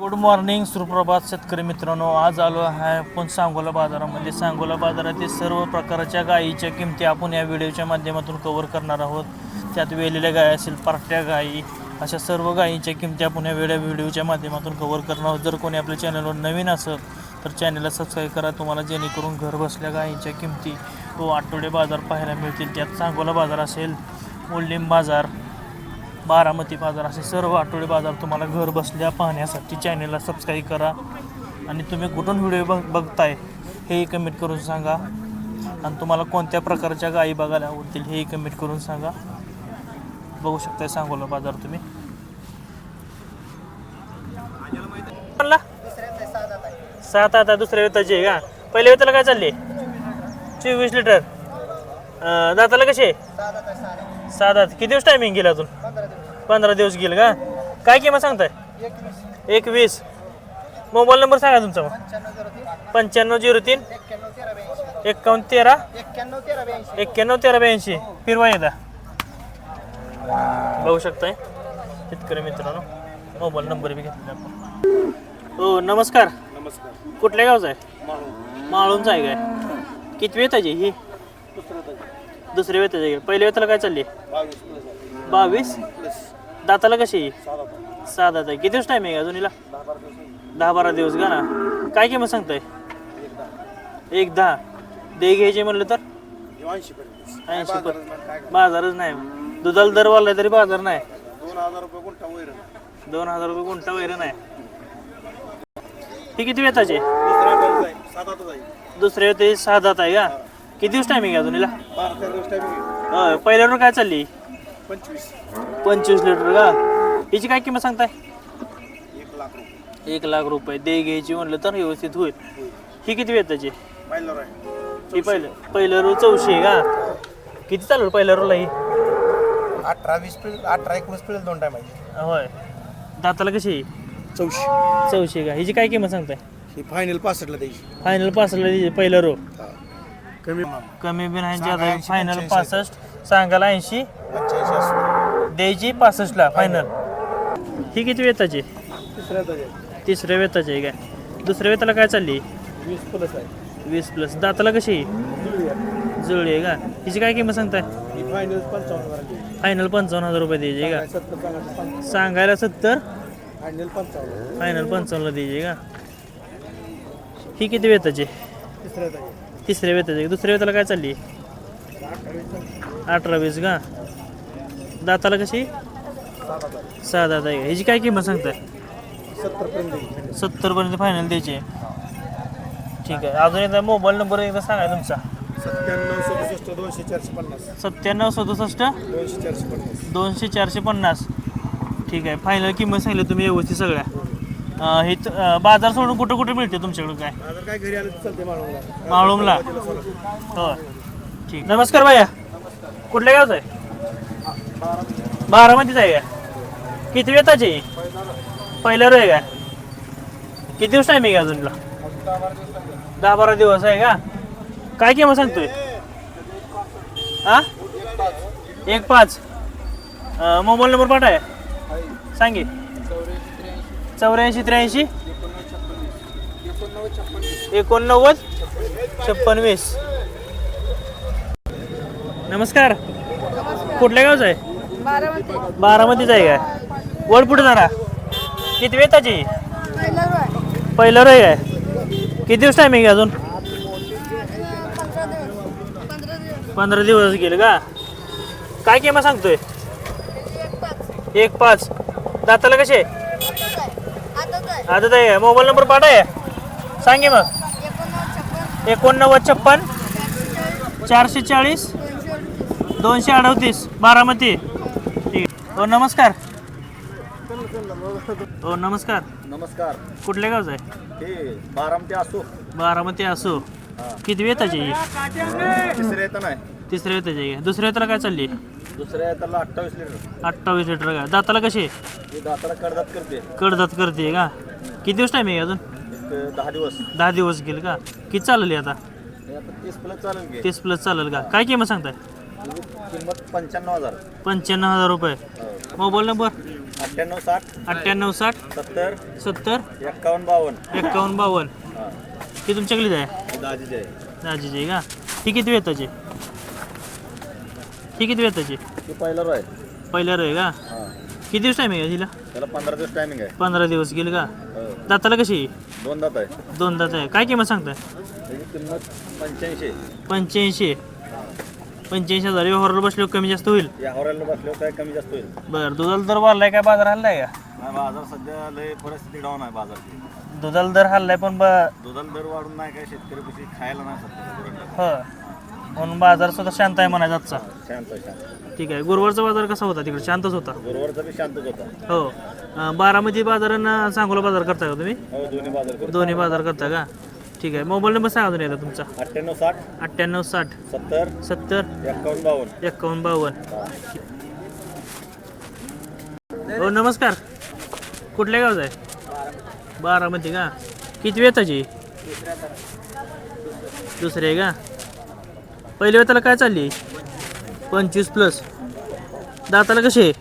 Good morning सुप्रभात शेतकरी मित्रांनो. आज आलो आहे आपण सांगोला बाजारामध्ये. सांगोला बाजारातील सर्व प्रकारच्या गायीच्या किमती आपण या व्हिडिओच्या माध्यमातून कव्हर करणार आहोत. त्यात वेलेल्या गाय असेल पार्ट्या गायी अशा सर्व गायींच्या किमती आपण या वेळ्या व्हिडिओच्या माध्यमातून कव्हर करणार आहोत. जर कोणी आपल्या चॅनलवर नवीन असेल तर चॅनलला सबस्क्राईब करा. तुम्हाला जेणेकरून घर बसल्या गायींच्या किमती व आठवडे बाजार पाहायला मिळतील. त्यात सांगोला बाजार असेल मोल्लिम बाजार बारामती बाजार असे सर्व आठवडे बाजार तुम्हाला घर बसल्या पाहण्यासाठी चॅनेलला सबस्क्राईब करा. आणि तुम्ही कुठून व्हिडिओ बघ बघताय हेही कमेंट करून सांगा. आणि तुम्हाला कोणत्या प्रकारच्या गायी बघायला आवडतील हेही कमेंट करून सांगा. बघू शकताय सांगोला बाजार तुम्ही. सात आता दुसऱ्या वेताची आहे का? पहिल्या वेताला काय चालले? चोवीस लिटर. दाताला कसे सात आठ किती दिवस टायमिंग गेला अजून? पंधरा दिवस गेल का? काय किंमत सांगताय? एकवीस. मोबाईल नंबर सांगा तुमचा मग. पंच्याण्णव झिरो तीन. एक्कावन्न तेरा. एक्क्याण्णव तेरा ब्याऐंशी. फिरवा एकदा. बघू शकताय. शेतकरी मित्रांनो मोबाईल नंबर बी घेतला आपण. हो नमस्कार. नमस्कार. कुठल्या गावचा आहे? माळू माळूनचा आहे काय? किती वेताची ही? दुसरी वेताची. आहे पहिल्या वेताला काय चालली? बावीस दाताला कशी? सहा दात आहे किती दिवस टाईम आहे अजून हिला? दहा बारा दिवस का ना? काय किंमत सांगताय? एक दहा. दे घ्यायचे म्हणलं तर? ऐंशी पर्यंत? बाजारच नाही दुधाला दर वाढलाय तरी बाजार नाही. दोन हजार रुपये गुंठा वैर दोन हजार रुपये गुंठा वगैरे नाही ही किती वेताची? दुसऱ्या वेताची सहा दात आहे का? किती दिवस टायमिंग आहे अजून टाइम पहिल्यावर काय चालली? पंचवीस. पंचवीस लिटर का? हिची काय किंमत सांगताय? एक लाख रुपये. एक लाख रुपये. दे घ्यायची म्हणलं तर व्यवस्थित होईल. ही किती वेताची पाहिलं आहे ही पहिलं पहिलं रो चौशे आहे का? किती चालू पहिल्या रोला ही? अठरा वीस पिळेल अठरा एकोणीस पिळेल दोन टाइम आहे. होय. दाताला कशी आहे? चौशे. चौशे का? हिची काय किंमत सांगताय? ही फायनल पासष्टला द्यायची. फायनल द्यायची पहिलं रो. कमी कमी बी नाही 80, फायनल 85. पासष्ट. सांगायला ऐंशी. द्यायची पासष्टला फायनल ही किती वेताची? तिसऱ्या वेताची आहे काय? दुसऱ्या वेताला काय चालली? वीस प्लस आहे. वीस प्लस दाताला कशी? जुळली आहे. का? हिची काय किंमत सांगताय? ही फायनल पंचावन्न हजार रुपये द्यायची का? सांगायला सत्तर फायनल पंचावन्न. फायनल पंचावन्नला द्यायची आहे का? ही किती वेताची? तिसऱ्या तिसऱ्या वेताची आहे. दुसऱ्या वेताला काय चालली? अठरा वीस का? दाताला कशी? सहा दाता आहे. ह्याची काय किंमत सांगताय? सत्तर पर्यंत सत्तरपर्यंत फायनल द्यायची आहे. ठीक आहे. अजून एकदा मोबाईल नंबर एकदा सांगा तुमचा. सत्त्याण्णव सदुसष्ट दोनशे चारशे पन्नास. सत्त्याण्णव सदुसष्ट दोनशे चारशे पन्नास. दोनशे चारशे पन्नास ठीक आहे. फायनल किंमत सांगितली तुम्ही व्यवस्थित सगळ्या. अं, हे त- अं, बाजार सोडून कुठं कुठे मिळते तुमच्याकडे काय? आता काय घरी आलं तर चालते माळूला माळुंगला हो ठीक. नमस्कार भैया. कुठल्या गावचं आहे? बारामतीच आहे का? किती वेताची आहे? पहिल्या रो आहे का? किती दिवस टायमिंग आहे अजून तुला दहा बारा दिवस आहे का? काय किंमत सांगतोय? हा एक पाच. मोबाईल नंबर पाठाय सांगे. चौऱ्याऐंशी त्र्याऐंशी? एकोणनव्वद छप्पन वीस नमस्कार. कुठल्या गावचं आहे? बारामती. बारामतीच आहे काय? वर पुढे जरा किती पहिला रोय पहिलं रे काय? किती दिवस टायमिंग आहे अजून? पंधरा दिवस गेले का? काय किंमत सांगतोय? एक पाच. एक पाच. दाताला कसे? आता ते मोबाईल नंबर पाठाय सांगे मग. एकोणनव्वद छप्पन चारशे चाळीस दोनशे अडतीस बारामती. ठीक हो नमस्कार. हो नमस्कार. नमस्कार. कुठल्या गावचं आहे? हे बारामती असो बारामती असो किती वेताची आहे? तिसऱ्या येतं नाही तिसऱ्या का? दुसऱ्या वेताला काय चालली? दुसऱ्या येताला अठ्ठावीस लिटर. अठ्ठावीस लिटर का? दाताला कशी दाताला कडदात करते. कडदात करते का? किती दिवस टाईम आहे अजून? एक दहा दिवस. दहा दिवस गेले का? किती चालली आता? हे आता तीस प्लस चालेल की तीस प्लस चालेल का? काय किंमत सांगताय? किंमत पंच्याण्णव हजार. पंच्याण्णव हजार रुपये. Mobile number? अठ्ठ्याण्णव साठ. अठ्ठ्याण्णव साठ. सत्तर. सत्तर. एक्कावन्न बावन्न. एक्कावन्न बावन्न. हां. ही तुमच्याकडे आहे? दाजीचे. आहे दाजीची का? ही किती वेताची? ही किती वेताची? ते पहिला रो आहे. पहिल्या रो आहे का? हां. किती दिवस टायमिंग आहे तिला? त्याला पंधरा दिवस टायमिंग आहे. पंधरा दिवस गेले का? हो. दाताला कशी आहे? दोन दात आहे. दोन दात आहे. काय किंमत सांगताय? त्याची किंमत पंच्याऐंशी पंच्याऐंशी पंच्याऐंशी हजार. व्यवहाराला बसलो कमी जास्त होईल? या हॉरेलला बसल्यावर काय कमी जास्त होईल? बरं दुधाला दर वाढलाय काय? बाजार हल्लाय का? नाही बाजार सध्या लय परिस्थिती डाऊन आहे बाजारची. दुधाला दर हल्लाय पण ब दुधाला दर वाढून नाही काय शेतकरी पैसे खायला नाही सध्या. हो. म्हणून बाजार सुद्धा शांत आहे म्हणायचा आजचा. शांत आहे शांत. ठीक आहे. गुरुवारचा बाजार कसा होता तिकडे? शांतच होता. गुरुवारचा बी शांतच होता. हो. अं, बारामती बाजार आणि सांगोला बाजार करताय का तुम्ही? हो दोन्ही बाजार करतो. दोन्ही बाजार करता का? ठीक आहे. मोबाईल नंबर सांगा तुम्ही आता तुमचा. अठ्ठ्याण्णव साठ. अठ्ठ्याण्णव साठ. सत्तर. सत्तर. एक्कावन्न बावन्न. एक्कावन्न बावन्न. हां. नमस्कार. कुठल्या गावचा आहे? बारामती का? किती वेताची? दुसरी आहे का? पहिल्या वेताला काय चालली? पंचवीस प्लस दाताला कशी आहे?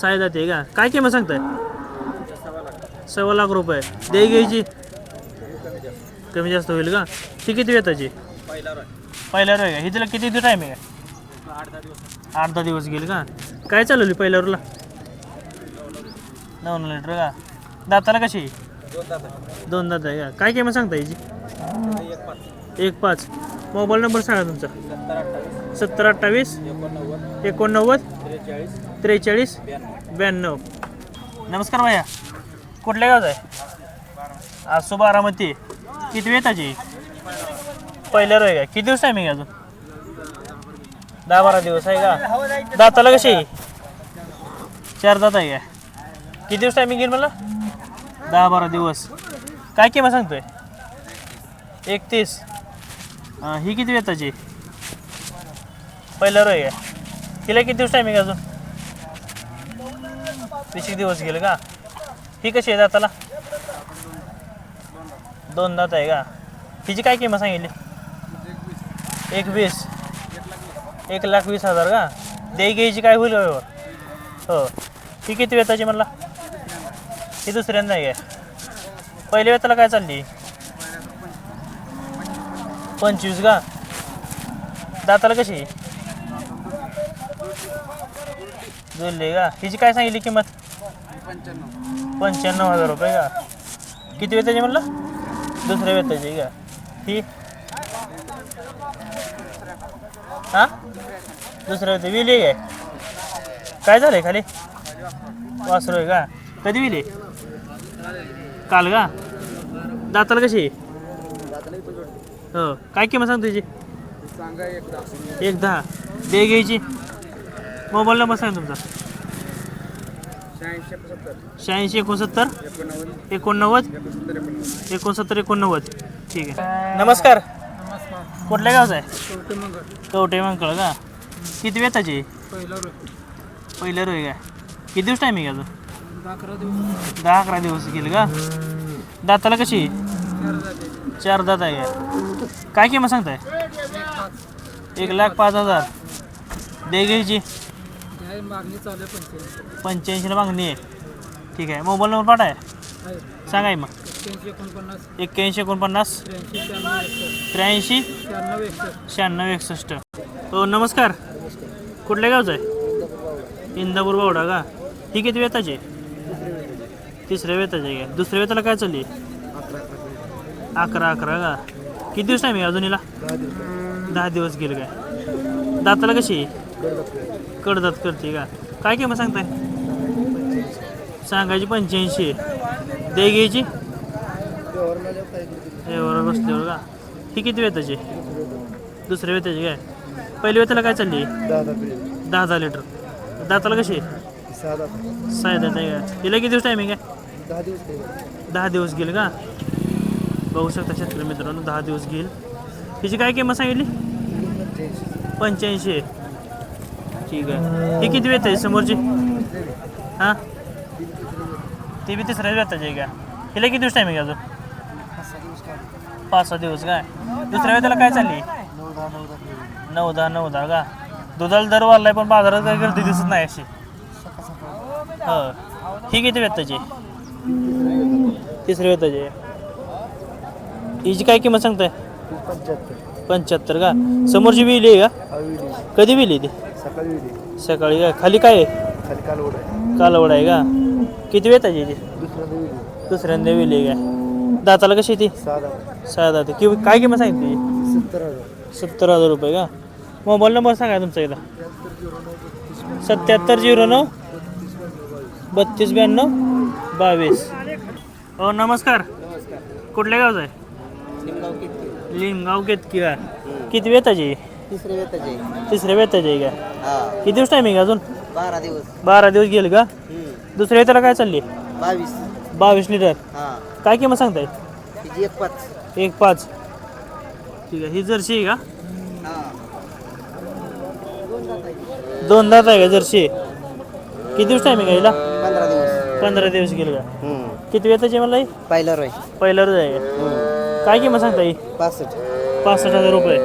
साय दाते आहे का? काय किंमत सांगताय? सव्वा लाख रुपये. दे घ्यायची. कमी जास्त होईल का? ती किती वेताची? पहिल्या रोय का? ही तिला किती टाईम आहे? आठ दहा दिवस गेले का? काय चालवली पहिल्या रोला नऊ नऊ लिटर का? दाताला कशी दोन दात आहे. का? काय किंमत सांगता याची एक पाच. मोबाईल नंबर सांगा तुमचा. सत्तर अठ्ठावीस एकोणनव्वद त्रेचाळीस ब्याण्णव. नमस्कार भैया. कुठल्या गावचा आहे? आसो बारामती किती वेताची? पहिल्या रोय का किती दिवस आहे मी अजून? दहा बारा दिवस आहे का? दाताला कशी चार दात आहे का किती दिवस टायमिंग येईल मला? दहा बारा दिवस. काय किंमत सांगतोय? एकतीस. हां ही किती वेताची पहिलं रोय आहे. तिला किती दिवस टायमिंग अजून? वीस एक दिवस गेले का? ही कशी आहे दाताला? दोन दात आहे का? हिची काय किंमत सांगितली? एक वीस एक लाख वीस हजार का? दे घ्यायची काय होईल व्यवहार हो. ही किती वेताची म्हणला? ही दुसऱ्यांदा आहे. पहिल्या वेताला काय चालली? पंचवीस का? दाताला कशी? जुळली का? हिची काय सांगितली किंमत? पंच्याण्णव हजार रुपये का? किती वेताची म्हणलं? दुसऱ्या वेताची का? ही? हा? दुसरं ते विली आहे. काय झालंय खाली? वासरू आहे का? कधी विली? काल का? दाताला कशी? आहे? हो. काय किंमत सांग तुझी एक दहा. दे घ्यायची. मोबाईल नंबर सांग तुमचा. शहाऐंशी एकोणसत्तर. एकोणनव्वद. एकोणसत्तर एकोणनव्वद. ठीक आहे. नमस्कार. कुठल्या गावचा आहे? कवटे मंकळ का? किती वेताची पहिलं रोय काय किती दिवस टायमिंग आहे अजून? दहा अकरा दिवस. गेले का? दाताला कशी चार चार दात आहे. काय काय किंमत सांगताय? एक लाख पाच हजार. दे घ्यायची. पंच्याऐंशीला मागणी आहे. ठीक आहे. मोबाईल नंबर पाठ आहे सांगा मग. एक्क्याऐंशी एकोणपन्नास. त्र्याऐंशी. शहाण्णव एकसष्ट. हो नमस्कार. कुठल्या गावचं आहे? इंदापूर बावडा का? ठीक आहे वेताची आहे? तिसऱ्या वेताचे आहे. दुसऱ्या वेताला काय चालली अकरा अकरा का? किती दिवस टाईम आहे अजून हिला? दहा दिवस गेले काय? दाताला कशी आहे? कडदात करते का? काय किंमत सांगताय? सांगायची पंच्याऐंशी आहे. दे घ्यायची? एवढं बसल्यावर का? ही किती वेताची? दुसऱ्या वेताची काय? पहिल्या वेताला काय चालली? दहा दहा लिटर. दाताला कशी आहे? दात आहे का? तिला किती दिवस टायमिंग आहे दहा दिवस गेले का? बघू शकता शेतकरी मित्रांनो दहा दिवस घेईल. हिची काय किंमत सांगितली? पंच्याऐंशी. ठीक आहे. ही किती वेत आहे समोरची? हां? ती बी तिसऱ्या वेताची आहे का? हिला किती दिवस टायमिंग आहे अजून? पाच सहा दिवस काय? दुसऱ्या वेळेला काय चालली? नऊ दहा नऊ दहा का? दुधाला दर वाढलाय पण बाजारात काही गर्दी दिसत नाही अशी. हो. ही किती वेताची तिसऱ्या वेताची आहे. हिची काय किंमत सांगताय? पंच्याहत्तर. पंच्याहत्तर का? समोरची विली आहे का? कधी विली ती? सकाळी वेळी सकाळी का? खाली काय आहे? खाली कालवड आहे. कालवड आहे का? किती वेताची आहे ती? दुसऱ्यांदा वेळी दुसऱ्यांदा विली आहे का? दाताला कशी आहे ती? साधा. सहा दात कि काय किंमत सांगितली? सत्तर हजार. सत्तर हजार रुपये का? मोबाईल नंबर सांगा तुमचा एकदा. सत्याहत्तर झिरो नऊ बत्तीस ब्याण्णव बावीस. हो नमस्कार. कुठल्या गावचा आहे? लिंगाव केतकी? का किती वेताची? आहे? तिसऱ्या वेताचे. तिसऱ्या वेताची आहे का? हा. किती दिवस टायमिंग अजून? बारा दिवस. बारा दिवस गेले का? दुसऱ्या वेताला काय चालली? बावीस. बावीस लिटर. हा. काय किंमत सांगताय तिची एक पाच. एक पाच. ठीक आहे. ही जर्सी आहे का? हा. दोन दात आहे का जर्सी? किती दिवस टायमिंग आहे हिला? पंधरा दिवस. पंधरा दिवस गेले का? किती वेताची मला ही? पाहिलं रोय पहिल्यावर आहे का? काय किंमत सांगता ही? पासष्ट. पासष्ट हजार रुपये.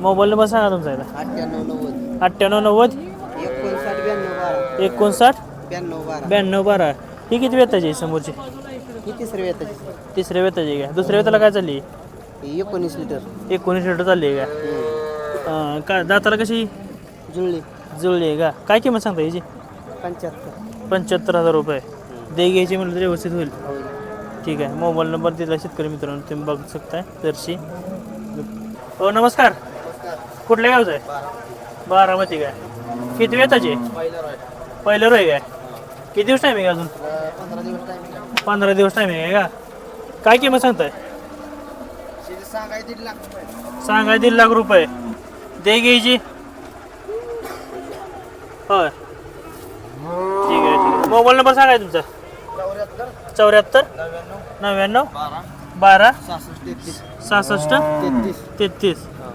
मोबाईल नंबर सांगा तुमचा एकदा. अठ्ठ्याण्णव नव्वद. अठ्ठ्याण्णव नव्वद. एकोणसाठ ब्याण्णव बारा. एकोणसाठ. ब्याण्णव बारा. ब्याण्णव बारा. ही किती वेताची आहे समोरची? ही तिसऱ्या वेताची तिसऱ्या वेताची आहे का? दुसऱ्या वेताला काय चालली? ही एकोणीस लिटर. एकोणीस लिटर चालली आहे का? अं, का दाताला कशी? जुळली. जुळली आहे का? काय किंमत सांगता याची पंच्याहत्तर. पंच्याहत्तर हजार रुपये. दे घ्यायची म्हणलं तर व्यवस्थित होईल. ठीक आहे. मोबाईल नंबर दिला शेतकरी मित्रांनो तुम्ही बघू शकताय. जर्शी हो नमस्कार. कुठल्या गावचं आहे? बारामती काय? किती वेताची आहे? पहिलं रोय काय? किती दिवस टायमिंग अजून? पंधरा दिवस पंधरा दिवस टायमिंग आहे का? काय किंमत सांगताय? सांगाय लाख दीड लाख रुपये. दे घ्यायची होय. ठीक आहे ठीक आहे. मोबाईल नंबर सांगाय तुमचा. चौऱ्याहत्तर. नव्याण्णव. बारा. सहासष्ट तेहतीस.